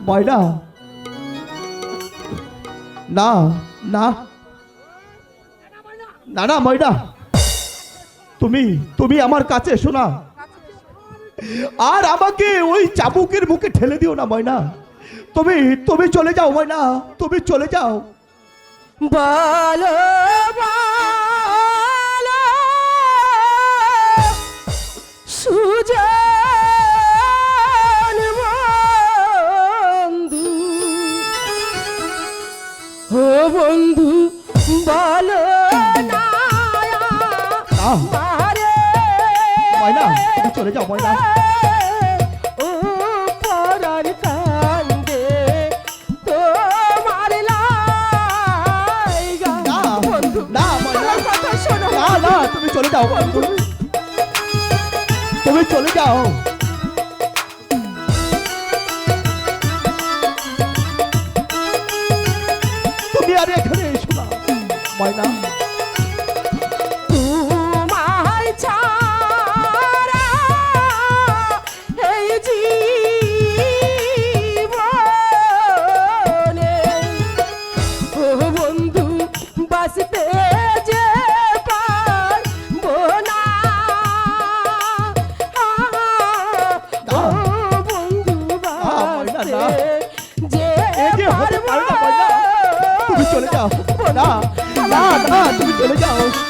ময়না। না না। না না, ময়না। তুমি তুমি আমার কাছে এসো না। আর আমাকে ওই চাবুকের মুখে ঠেলে দিও না, ময়না। তুমি তুমি চলে যাও, ময়না। তুমি চলে যাও। বলো মারে। ময়না চলে যাও ময়না। তুমি চলে যাও তুমি চলে যাও। তুমি আর এখানে এসো না ময়না। চলে যাও। না না না তুমি চলে যাও।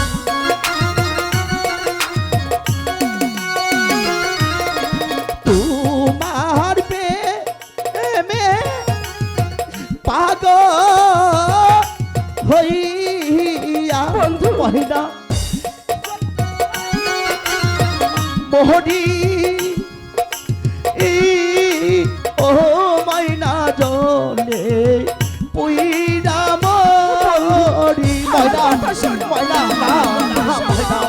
ময়না না না ময়না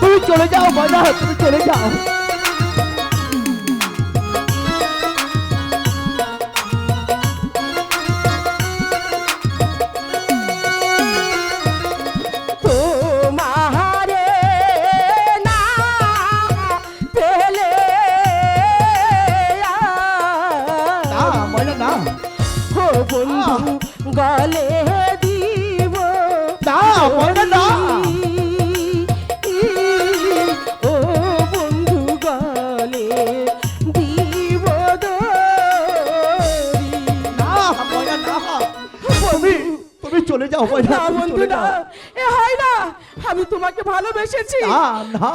তুমি চলে যাও ময়না তুমি চলে যাও। বন্ধু গলে দিব। না না চলে যাও বন্ধু না এ হয় না। আমি তোমাকে ভালোবেসেছি।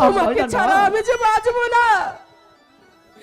তোমাকে ছাড়া আমি যে বাঁচবো না।